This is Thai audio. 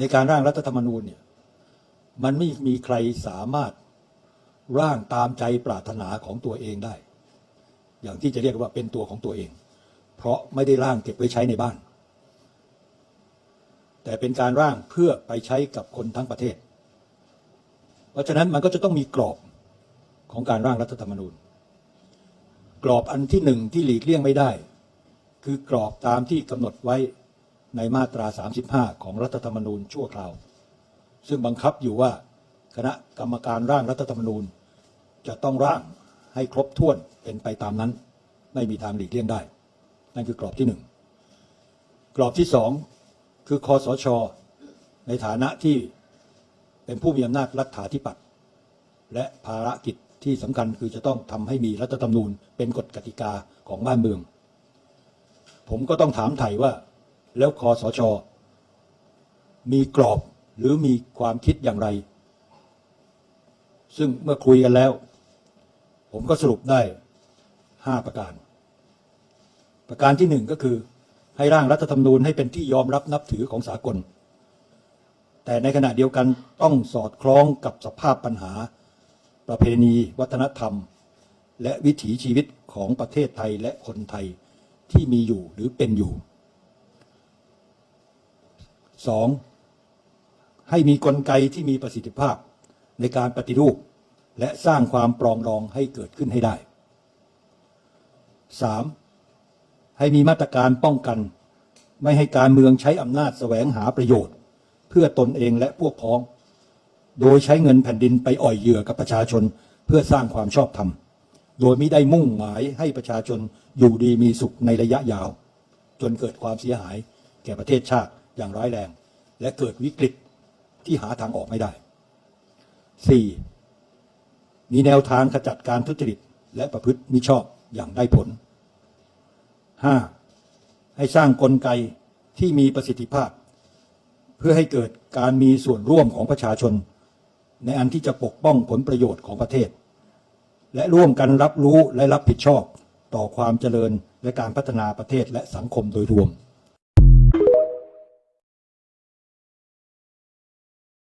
ในการร่างรัฐธรรมนูญเนี่ยมันไม่มีใครสามารถร่างตามใจปรารถนาของตัวเองได้ อย่างที่จะเรียกว่าเป็นตัวของตัวเอง เพราะไม่ได้ร่างเก็บไว้ใช้ในบ้าน แต่เป็นการร่างเพื่อไปใช้กับคนทั้งประเทศ เพราะฉะนั้นมันก็จะต้องมีกรอบของการร่างรัฐธรรมนูญ กรอบอันที่หนึ่งที่หลีกเลี่ยงไม่ได้ คือกรอบตามที่กำหนดไว้ ในมาตรา 35 ของรัฐธรรมนูญชั่วคราว ซึ่งบังคับอยู่ว่าคณะกรรมการร่างรัฐธรรมนูญ จะต้องร่างให้ครบถ้วนเป็นไปตามนั้น ไม่มีทางหลีกเลี่ยงได้ นั่นคือกรอบที่หนึ่งกรอบที่สองคือคอสช ในฐานะที่เป็นผู้มีอำนาจรัฐาธิปัตย์และภารกิจที่สำคัญคือจะต้องทำให้มีรัฐธรรมนูญเป็นกฎกติกาของบ้านเมือง ผมก็ต้องถามไถ่ว่า แล้วคอสช มีกรอบหรือมีความคิดอย่างไร ซึ่งเมื่อคุยกันแล้ว ผมก็สรุปได้ห้าประการ ประการที่หนึ่งก็คือ ให้ร่างรัฐธรรมนูญให้เป็นที่ยอมรับนับถือของสากล แต่ในขณะเดียวกันต้องสอดคล้องกับสภาพปัญหา ประเพณี วัฒนธรรม และวิถีชีวิตของประเทศไทยและคนไทยที่มีอยู่หรือเป็นอยู่ สองให้มีกลไกที่มีประสิทธิภาพในการปฏิรูป และสร้างความปรองดองให้เกิดขึ้นให้ได้สามให้มีมาตรการป้องกัน ไม่ให้การเมืองใช้อำนาจแสวงหาประโยชน์ เพื่อตนเองและพวกพ้อง โดยใช้เงินแผ่นดินไปอ่อยเหยื่อกับประชาชนเพื่อสร้างความชอบธรรมโดยไม่ได้มุ่งหมายให้ประชาชนอยู่ดีมีสุขในระยะยาว จนเกิดความเสียหายแก่ประเทศชาติ อย่างร้ายแรง และเกิดวิกฤตที่หาทางออกไม่ได้ 4. มีแนวทางขจัดการทุจริต และประพฤติมิชอบอย่างได้ผล 5. ให้สร้างกลไกที่มีประสิทธิภาพ เพื่อให้เกิดการมีส่วนร่วมของประชาชน ในอันที่จะปกป้องผลประโยชน์ของประเทศ และร่วมกันรับรู้และรับผิดชอบต่อความเจริญและการพัฒนาประเทศและสังคมโดยรวม